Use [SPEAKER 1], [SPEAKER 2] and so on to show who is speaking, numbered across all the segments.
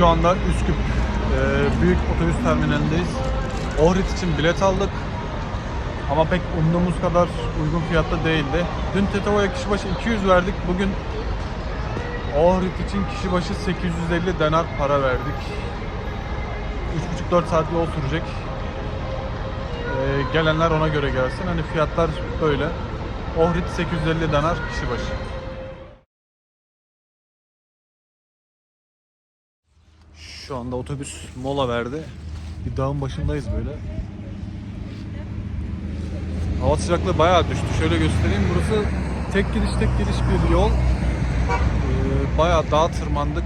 [SPEAKER 1] Şu anda Üsküp e, büyük otobüs terminalindeyiz. Ohrid için bilet aldık. Ama pek umduğumuz kadar uygun fiyatta değildi. Dün Tetova'ya kişi başı 200 verdik. Bugün Ohrid için kişi başı 850 denar para verdik. 3,5-4 saat yol sürecek. Ee, gelenler ona göre gelsin. Hani fiyatlar böyle. Ohrid 850 denar kişi başı. Şu anda otobüs mola verdi. Bir dağın başındayız böyle. Hava sıcaklığı bayağı düştü. Şöyle göstereyim. Burası tek gidiş tek gidiş bir yol. Ee, bayağı dağ tırmandık.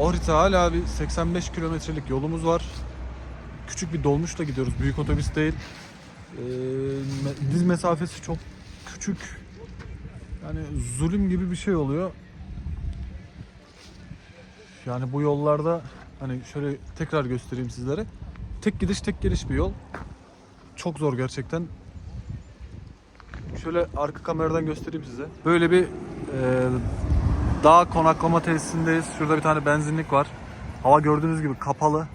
[SPEAKER 1] Ohrid'e hala bir 85 kilometrelik yolumuz var. Küçük bir dolmuşla gidiyoruz. Büyük otobüs değil. Ee, diz mesafesi çok küçük. Yani zulüm gibi bir şey oluyor. Yani bu yollarda hani şöyle tekrar göstereyim sizlere. Tek gidiş tek geliş bir yol. Çok zor gerçekten. Şöyle arka kameradan göstereyim size. Böyle bir e, dağ konaklama tesisindeyiz. Şurada bir tane benzinlik var. Hava gördüğünüz gibi kapalı.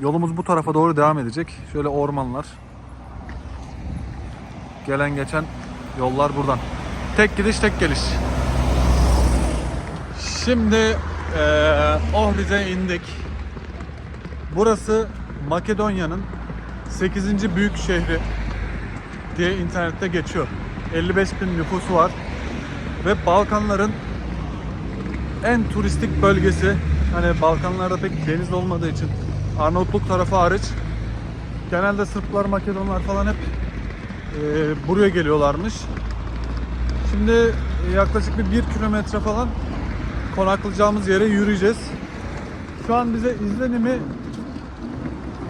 [SPEAKER 1] Yolumuz bu tarafa doğru devam edecek. Şöyle ormanlar. Gelen geçen yollar buradan. Tek gidiş tek geliş. Şimdi eee Ohrid'e indik. Burası Makedonya'nın 8. büyük şehri diye internette geçiyor. 55 bin nüfusu var ve Balkanların en turistik bölgesi. Hani Balkanlarda pek deniz olmadığı için Arnavutluk tarafı hariç genelde Sırplar, Makedonlar falan hep eee, buraya geliyorlarmış. Şimdi yaklaşık bir 1 kilometre falan konaklayacağımız yere yürüyeceğiz. Şu an bize izlenimi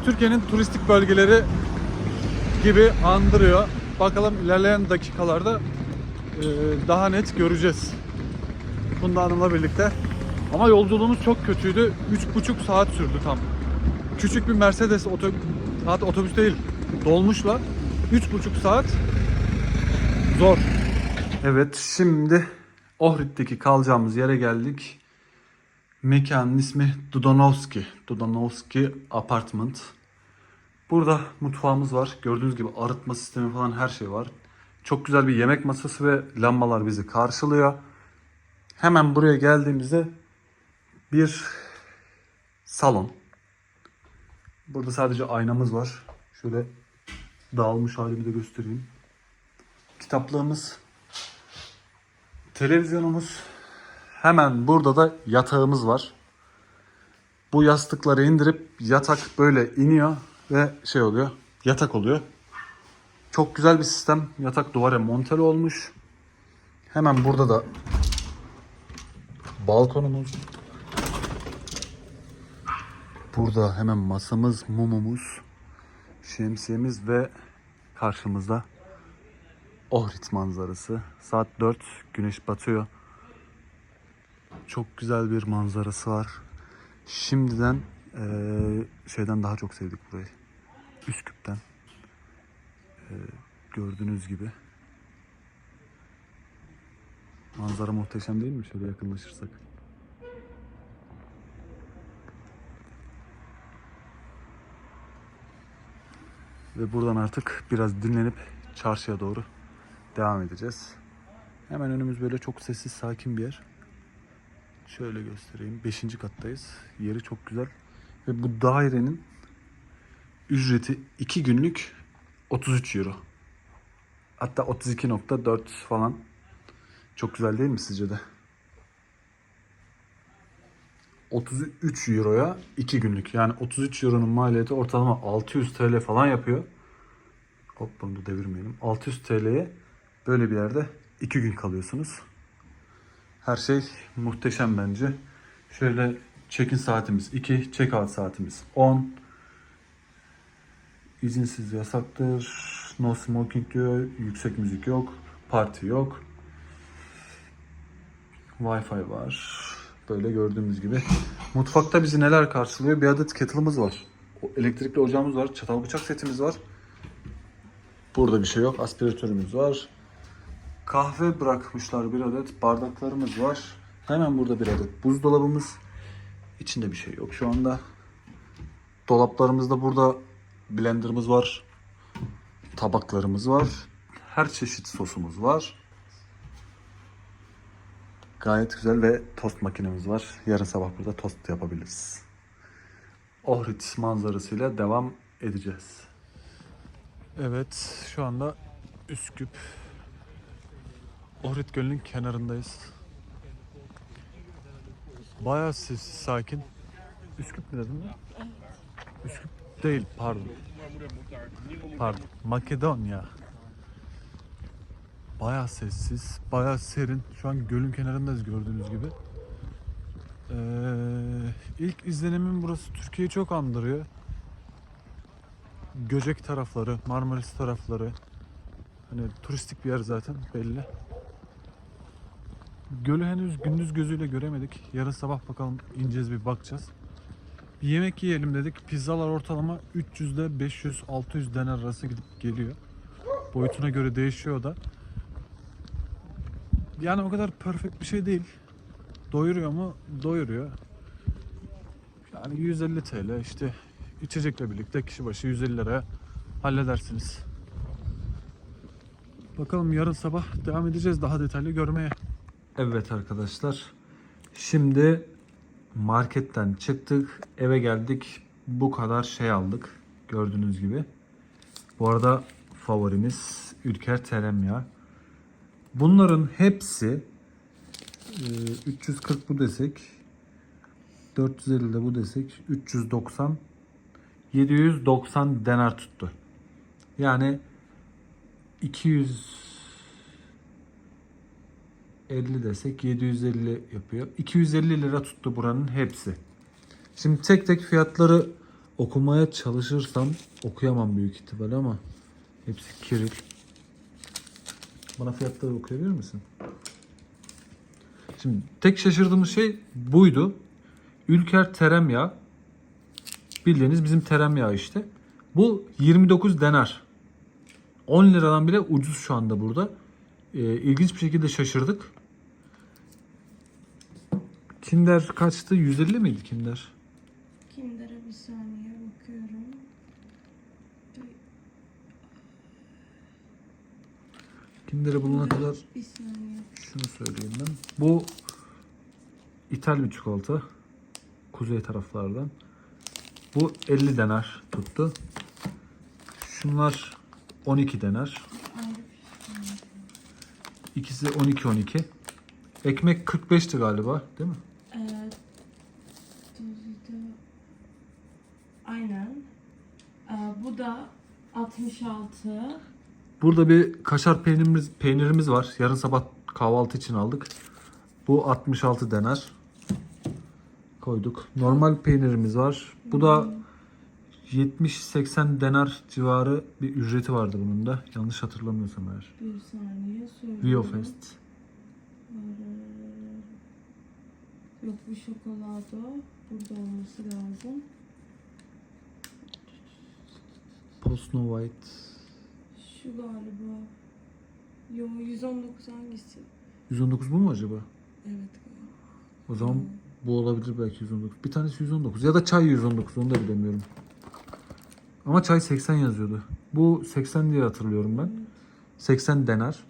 [SPEAKER 1] Türkiye'nin turistik bölgeleri gibi andırıyor. Bakalım ilerleyen dakikalarda e, daha net göreceğiz. Funda Hanım'la birlikte. Ama yolculuğumuz çok kötüydü. 3,5 saat sürdü tam. Küçük bir Mercedes otobüs, saat otobüs değil, dolmuşla 3,5 saat zor. Evet, şimdi Ohrid'deki kalacağımız yere geldik. Mekanın ismi Dudanovski. Dudanovski Apartment. Burada mutfağımız var. Gördüğünüz gibi arıtma sistemi falan her şey var. Çok güzel bir yemek masası ve lambalar bizi karşılıyor. Hemen buraya geldiğimizde bir salon. Burada sadece aynamız var. Şöyle dağılmış halimi de göstereyim. Kitaplığımız, televizyonumuz, hemen burada da yatağımız var. Bu yastıkları indirip yatak böyle iniyor ve şey oluyor, yatak oluyor. Çok güzel bir sistem. Yatak duvara monteli olmuş. Hemen burada da balkonumuz. Burada hemen masamız, mumumuz, şemsiyemiz ve karşımızda Ohrid manzarası. Saat 4, güneş batıyor. Çok güzel bir manzarası var. Şimdiden eee, şeyden daha çok sevdik burayı. Üsküp'ten. Eee, gördüğünüz gibi. Manzara muhteşem değil mi? Şöyle yakınlaşırsak. Ve buradan artık biraz dinlenip çarşıya doğru devam edeceğiz. Hemen önümüz böyle çok sessiz, sakin bir yer. Şöyle göstereyim. 5. kattayız. Yeri çok güzel. Ve bu dairenin ücreti 2 günlük 33 euro. Hatta 32.4 falan. Çok güzel değil mi sizce de? 33 euroya 2 günlük. Yani 33 euronun maliyeti ortalama 600 TL falan yapıyor. Hop bunu da devirmeyelim. 600 TL'ye böyle bir yerde 2 gün kalıyorsunuz. Her şey muhteşem bence. Şöyle check-in saatimiz 2, check-out saatimiz 10. İzinsiz yasaktır. No smoking diyor. Yüksek müzik yok. Parti yok. Wi-Fi var. Böyle gördüğümüz gibi. Mutfakta bizi neler karşılıyor? Bir adet kettle'ımız var. Elektrikli ocağımız var. Çatal bıçak setimiz var. Burada bir şey yok. Aspiratörümüz var. Kahve bırakmışlar bir adet. Bardaklarımız var. Hemen burada bir adet buzdolabımız. İçinde bir şey yok şu anda. Dolaplarımızda burada blenderımız var. Tabaklarımız var. Her çeşit sosumuz var. Gayet güzel ve tost makinemiz var. Yarın sabah burada tost yapabiliriz. Ohrid manzarasıyla devam edeceğiz. Evet, şu anda Üsküp Ohrid Gölü'nün kenarındayız. Bayağı sessiz, sakin. Üsküp mü dedim ya? Üsküp değil, pardon. Pardon, Makedonya. Bayağı sessiz, bayağı serin. Şu an gölün kenarındayız gördüğünüz gibi. Ee, ilk izlenimim burası Türkiye'yi çok andırıyor. Göcek tarafları, Marmaris tarafları. Hani turistik bir yer zaten belli. Gölü henüz gündüz gözüyle göremedik. Yarın sabah bakalım ineceğiz bir bakacağız. Bir yemek yiyelim dedik. Pizzalar ortalama 300 ile 500-600 denar arası gidip geliyor. Boyutuna göre değişiyor da. Yani o kadar perfect bir şey değil. Doyuruyor mu? Doyuruyor. Yani 150 TL işte içecekle birlikte kişi başı 150 liraya halledersiniz. Bakalım yarın sabah devam edeceğiz daha detaylı görmeye. Evet arkadaşlar. Şimdi marketten çıktık. Eve geldik. Bu kadar şey aldık. Gördüğünüz gibi. Bu arada favorimiz Ülker Teremya. Bunların hepsi e, 340 bu desek 450 de bu desek 390 790 denar tuttu. Yani 200 50 desek 750 yapıyor. 250 lira tuttu buranın hepsi. Şimdi tek tek fiyatları okumaya çalışırsam okuyamam büyük ihtimal ama hepsi kiril. Bana fiyatları okuyabilir misin? Şimdi tek şaşırdığımız şey buydu. Ülker teremyağı. Bildiğiniz bizim teremyağı işte. Bu 29 denar. 10 liradan bile ucuz şu anda burada. Ee, ilginç bir şekilde şaşırdık. Kinder kaçtı? 150 miydi Kinder?
[SPEAKER 2] Kinder'e bir saniye bakıyorum.
[SPEAKER 1] Kinder'e bulana kadar
[SPEAKER 2] Bir saniye.
[SPEAKER 1] şunu söyleyeyim ben. Bu İthal bir çikolata. Kuzey taraflardan. Bu 50 denar tuttu. Şunlar 12 denar.
[SPEAKER 2] Ayrı bir
[SPEAKER 1] İkisi 12-12. Ekmek 45'ti galiba değil mi?
[SPEAKER 2] Ee, tuzu da- Aynen. Ee, bu da 66.
[SPEAKER 1] Burada bir kaşar peynirimiz peynirimiz var. Yarın sabah kahvaltı için aldık. Bu 66 denar. Koyduk. Normal peynirimiz var. Bu da 70-80 denar civarı bir ücreti vardı bunun da. Yanlış hatırlamıyorsam eğer.
[SPEAKER 2] Bir saniye söylüyorum.
[SPEAKER 1] Viofest.
[SPEAKER 2] Ee, Yok bu şokolado. Burada olması lazım.
[SPEAKER 1] Posno White.
[SPEAKER 2] Şu galiba. Yo 119 hangisi?
[SPEAKER 1] 119 bu mu acaba?
[SPEAKER 2] Evet.
[SPEAKER 1] O zaman bu olabilir belki 119. Bir tanesi 119 ya da çay 119 onu da bilemiyorum. Ama çay 80 yazıyordu. Bu 80 diye hatırlıyorum ben. 80 denar.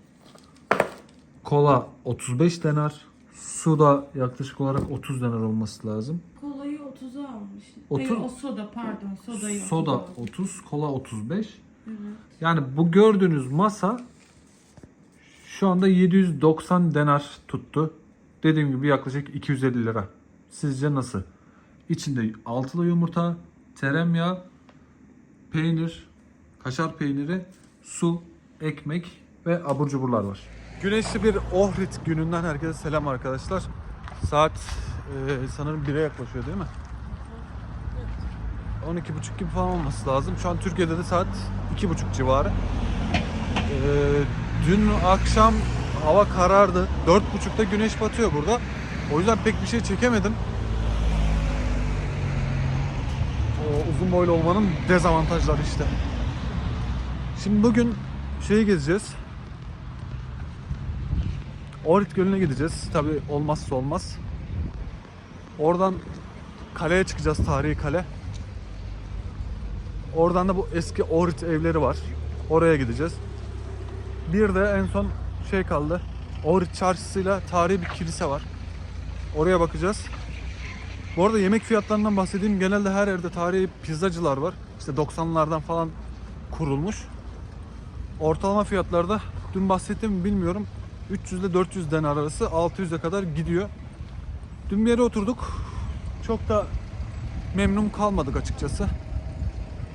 [SPEAKER 1] Kola 35 denar. Su da yaklaşık olarak 30 denar olması lazım.
[SPEAKER 2] Kolayı 30'a almış.
[SPEAKER 1] Otur-
[SPEAKER 2] Hayır o soda pardon. Sodayı
[SPEAKER 1] Soda
[SPEAKER 2] 30'a almış.
[SPEAKER 1] 30, kola 35.
[SPEAKER 2] Evet.
[SPEAKER 1] Yani bu gördüğünüz masa şu anda 790 denar tuttu. Dediğim gibi yaklaşık 250 lira. Sizce nasıl? İçinde altılı yumurta, tereyağı, peynir, kaşar peyniri, su, ekmek ve abur cuburlar var. Güneşli bir Ohrid gününden herkese selam arkadaşlar. Saat e, sanırım 1'e yaklaşıyor değil mi? 12.30 gibi falan olması lazım. Şu an Türkiye'de de saat 2.30 civarı. Ee, dün akşam hava karardı. 4.30'da güneş batıyor burada. O yüzden pek bir şey çekemedim. O uzun boylu olmanın dezavantajları işte. Şimdi bugün şeyi gezeceğiz. Ohrid Gölü'ne gideceğiz. Tabi olmazsa olmaz. Oradan kaleye çıkacağız. Tarihi kale. Oradan da bu eski Ohrid evleri var. Oraya gideceğiz. Bir de en son şey kaldı. Ohrid çarşısıyla tarihi bir kilise var. Oraya bakacağız. Bu arada yemek fiyatlarından bahsedeyim. Genelde her yerde tarihi pizzacılar var. İşte 90'lardan falan kurulmuş. Ortalama fiyatlarda dün bahsettim mi bilmiyorum. 300 ile 400 den arası 600'e kadar gidiyor. Dün bir yere oturduk. Çok da memnun kalmadık açıkçası.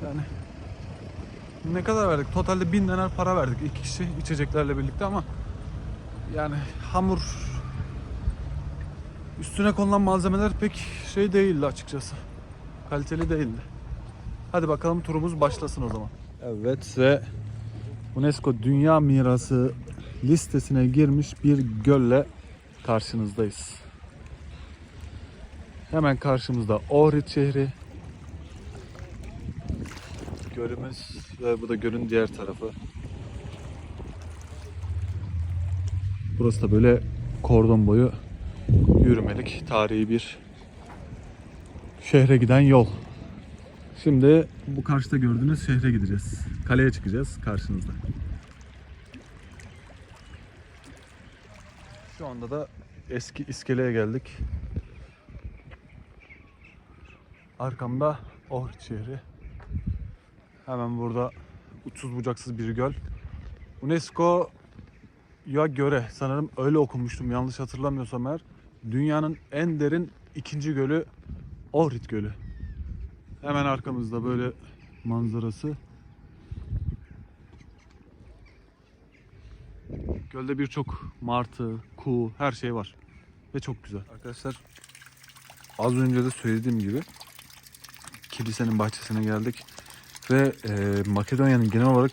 [SPEAKER 1] Yani ne kadar verdik? Totalde 1000 denar para verdik iki kişi içeceklerle birlikte ama yani hamur üstüne konulan malzemeler pek şey değildi açıkçası. Kaliteli değildi. Hadi bakalım turumuz başlasın o zaman. Evet ve UNESCO Dünya Mirası listesine girmiş bir gölle karşınızdayız. Hemen karşımızda Ohrid şehri. Gölümüz ve bu da gölün diğer tarafı. Burası da böyle kordon boyu yürümelik tarihi bir şehre giden yol. Şimdi bu karşıda gördüğünüz şehre gideceğiz. Kaleye çıkacağız karşınızda. Şu anda da eski iskeleye geldik. Arkamda Ohrid şehri. Hemen burada uçsuz bucaksız bir göl. UNESCO ya göre sanırım öyle okumuştum yanlış hatırlamıyorsam eğer. Dünyanın en derin ikinci gölü Ohrid Gölü. Hemen arkamızda böyle manzarası. Gölde birçok martı, kuğu, her şey var. Ve çok güzel. Arkadaşlar az önce de söylediğim gibi kilisenin bahçesine geldik. Ve e, Makedonya'nın genel olarak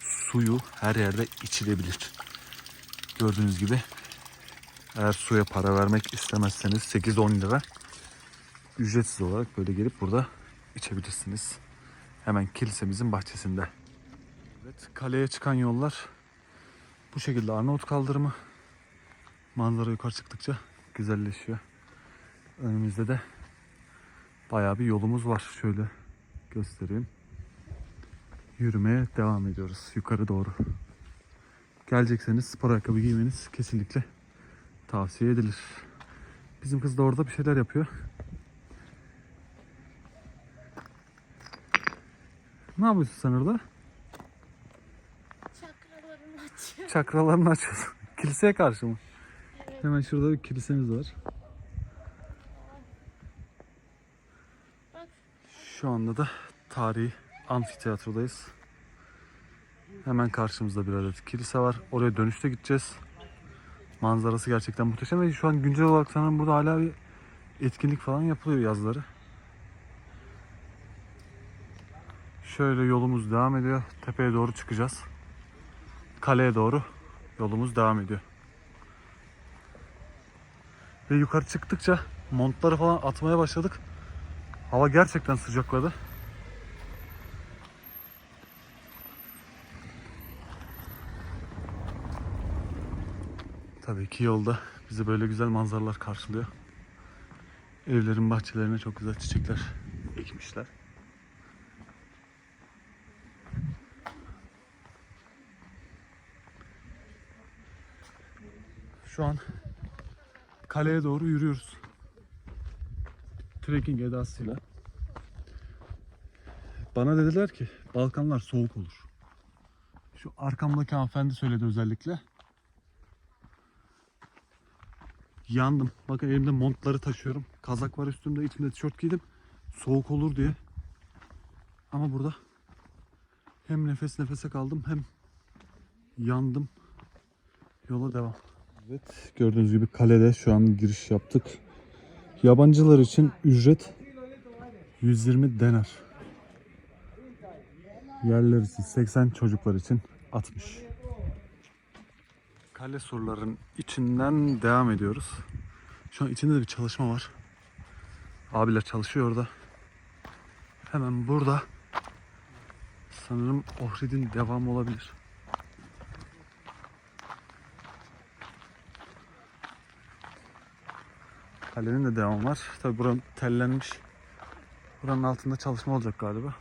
[SPEAKER 1] suyu her yerde içilebilir. Gördüğünüz gibi eğer suya para vermek istemezseniz 8-10 lira ücretsiz olarak böyle gelip burada içebilirsiniz. Hemen kilisemizin bahçesinde. Evet, kaleye çıkan yollar bu şekilde Arnavut kaldırımı. Manzara yukarı çıktıkça güzelleşiyor. Önümüzde de bayağı bir yolumuz var. Şöyle göstereyim. Yürümeye devam ediyoruz yukarı doğru. Gelecekseniz spor ayakkabı giymeniz kesinlikle tavsiye edilir. Bizim kız da orada bir şeyler yapıyor. Ne yapıyorsun sen orada?
[SPEAKER 3] Çakralarını açıyor.
[SPEAKER 1] Çakralarını açıyorsun. Kiliseye karşı mı?
[SPEAKER 3] Evet.
[SPEAKER 1] Hemen şurada bir kilisemiz var. Şu anda da tarihi amfiteyatrodayız. Hemen karşımızda bir adet kilise var. Oraya dönüşte gideceğiz. Manzarası gerçekten muhteşem ve şu an güncel olarak sanırım burada hala bir etkinlik falan yapılıyor yazları. Şöyle yolumuz devam ediyor. Tepeye doğru çıkacağız. Kaleye doğru yolumuz devam ediyor. Ve yukarı çıktıkça montları falan atmaya başladık. Hava gerçekten sıcakladı. Tabii ki yolda bizi böyle güzel manzaralar karşılıyor. Evlerin bahçelerine çok güzel çiçekler ekmişler. Şu an kaleye doğru yürüyoruz. Trekking edasıyla. Bana dediler ki Balkanlar soğuk olur. Şu arkamdaki hanımefendi söyledi özellikle. Yandım. Bakın elimde montları taşıyorum. Kazak var üstümde, içimde tişört giydim. Soğuk olur diye. Ama burada hem nefes nefese kaldım hem yandım. Yola devam. Evet gördüğünüz gibi kalede şu an giriş yaptık. Yabancılar için ücret 120 denar. Yerler için 80 çocuklar için 60. Kale surların içinden devam ediyoruz. Şu an içinde de bir çalışma var. Abiler çalışıyor orada. Hemen burada sanırım Ohrid'in devamı olabilir. Kalenin de devamı var. Tabi buranın tellenmiş. Buranın altında çalışma olacak galiba.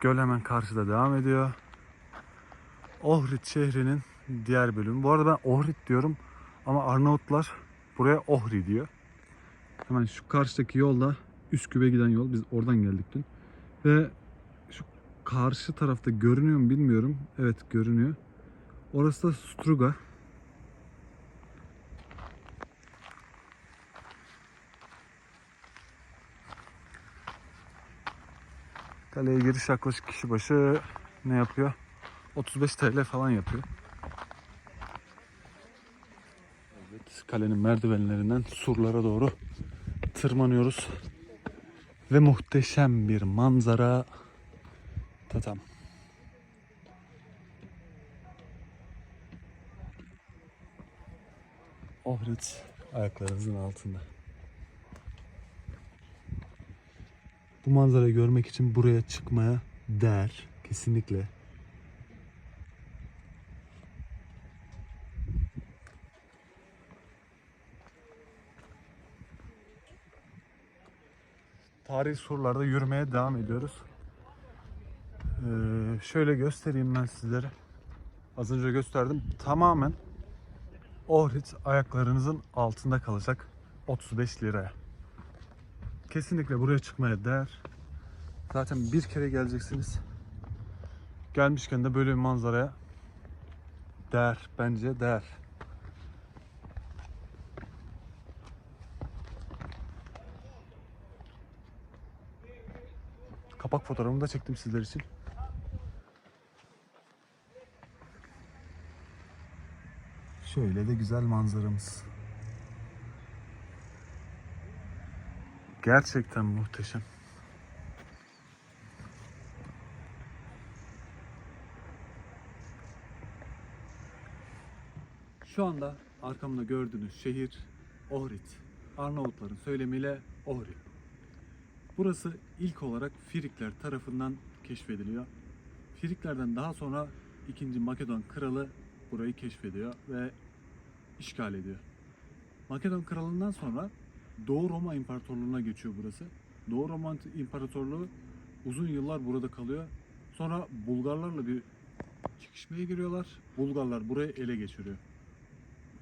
[SPEAKER 1] Göl hemen karşıda devam ediyor. Ohrid şehrinin diğer bölümü. Bu arada ben Ohrid diyorum ama Arnavutlar buraya Ohri diyor. Hemen şu karşıdaki yolda Üsküp'e giden yol. Biz oradan geldik dün. Ve şu karşı tarafta görünüyor mu bilmiyorum. Evet görünüyor. Orası da Struga. Kaleye giriş yaklaşık kişi başı ne yapıyor? 35 TL falan yapıyor. Evet, kalenin merdivenlerinden surlara doğru tırmanıyoruz. Ve muhteşem bir manzara. Tatam. Ohrid ayaklarınızın altında. Bu manzarayı görmek için buraya çıkmaya değer. Kesinlikle. Tarihi surlarda yürümeye devam ediyoruz. Ee, şöyle göstereyim ben sizlere. Az önce gösterdim. Tamamen Ohrid ayaklarınızın altında kalacak. 35 liraya. Kesinlikle buraya çıkmaya değer. Zaten bir kere geleceksiniz. Gelmişken de böyle bir manzaraya değer. Bence değer. Kapak fotoğrafımı da çektim sizler için. Şöyle de güzel manzaramız. Gerçekten muhteşem. Şu anda arkamda gördüğünüz şehir Ohrid. Arnavutların söylemiyle Ohri. Burası ilk olarak Firikler tarafından keşfediliyor. Firiklerden daha sonra 2. Makedon kralı burayı keşfediyor ve işgal ediyor. Makedon kralından sonra Doğu Roma İmparatorluğu'na geçiyor burası. Doğu Roma İmparatorluğu uzun yıllar burada kalıyor. Sonra Bulgarlarla bir çekişmeye giriyorlar. Bulgarlar burayı ele geçiriyor.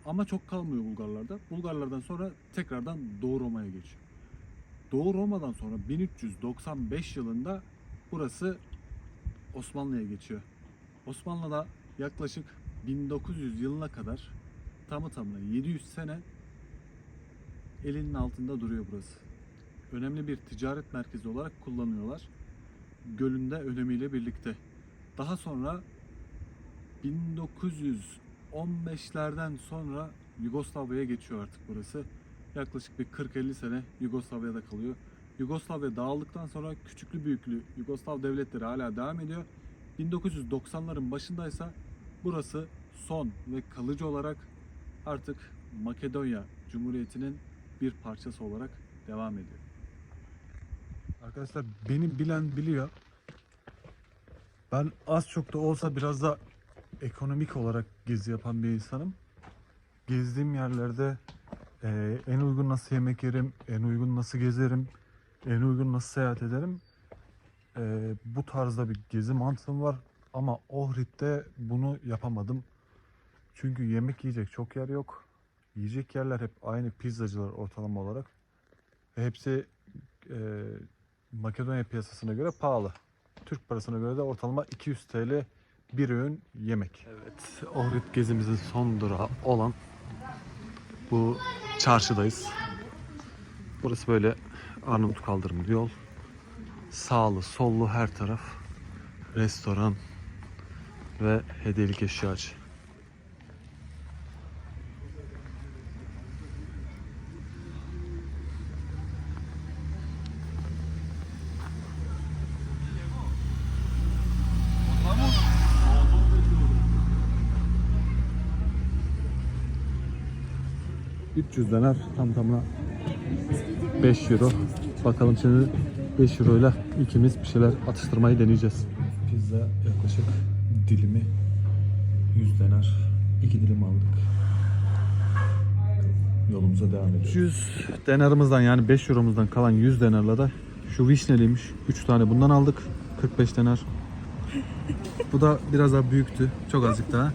[SPEAKER 1] Ama çok kalmıyor Bulgarlarda. Bulgarlardan sonra tekrardan Doğu Roma'ya geçiyor. Doğu Roma'dan sonra 1395 yılında burası Osmanlı'ya geçiyor. Osmanlı'da yaklaşık 1900 yılına kadar tamı tamına 700 sene elinin altında duruyor burası. Önemli bir ticaret merkezi olarak kullanıyorlar. Gölünde önemiyle birlikte. Daha sonra 1915'lerden sonra Yugoslavya'ya geçiyor artık burası. Yaklaşık bir 40-50 sene Yugoslavya'da kalıyor. Yugoslavya dağıldıktan sonra küçüklü büyüklü Yugoslav devletleri hala devam ediyor. 1990'ların başındaysa burası son ve kalıcı olarak artık Makedonya Cumhuriyeti'nin bir parçası olarak devam ediyor. Arkadaşlar beni bilen biliyor. Ben az çok da olsa biraz da ekonomik olarak gezi yapan bir insanım. Gezdiğim yerlerde e, en uygun nasıl yemek yerim, en uygun nasıl gezerim, en uygun nasıl seyahat ederim. E, bu tarzda bir gezi mantığım var. Ama Ohrid'de bunu yapamadım. Çünkü yemek yiyecek çok yer yok. Yiyecek yerler hep aynı pizzacılar ortalama olarak. Ve hepsi e, Makedonya piyasasına göre pahalı. Türk parasına göre de ortalama 200 TL bir öğün yemek. Evet, Ohrid gezimizin son durağı olan bu çarşıdayız. Burası böyle Arnavut kaldırımlı yol. Sağlı, sollu her taraf restoran ve hediyelik eşyacı. ...300 denar tam tamına 5 euro. Bakalım şimdi 5 euro ile ikimiz bir şeyler atıştırmayı deneyeceğiz. Pizza yaklaşık dilimi 100 denar. 2 dilim aldık. yolumuza devam ediyoruz. 100 denarımızdan yani 5 euromuzdan kalan 100 denarla da şu vişneliymiş. 3 tane bundan aldık. 45 denar. Bu da biraz daha büyüktü. Çok azıcık daha.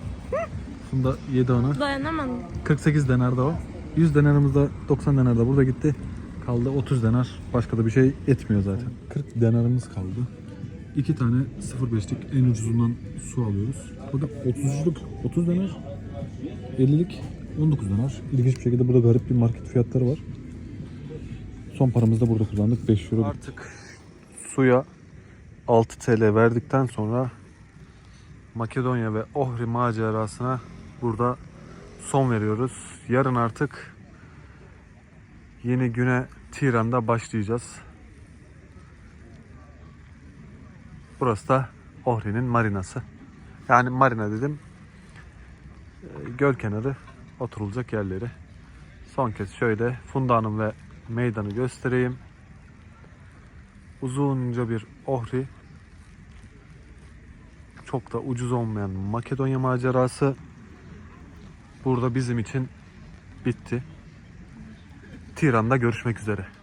[SPEAKER 1] Bunda 7 ona.
[SPEAKER 3] Dayanamadım.
[SPEAKER 1] 48 denar da o. 100 denarımız da 90 denar da burada gitti. Kaldı 30 denar. Başka da bir şey etmiyor zaten. 40 denarımız kaldı. 2 tane 0.5'lik en ucuzundan su alıyoruz. Burada 30'luk 30 denar. 50'lik 19 denar. İlginç bir şekilde burada garip bir market fiyatları var. Son paramızı da burada kullandık. 5 euro. Artık suya 6 TL verdikten sonra Makedonya ve Ohri macerasına burada son veriyoruz. Yarın artık yeni güne Tiran'da başlayacağız. Burası da Ohri'nin marinası. Yani marina dedim. e, Göl kenarı oturulacak yerleri. Son kez şöyle Funda Hanım ve meydanı göstereyim. Uzunca bir Ohri. Çok da ucuz olmayan Makedonya macerası burada bizim için bitti. Tiran'da görüşmek üzere.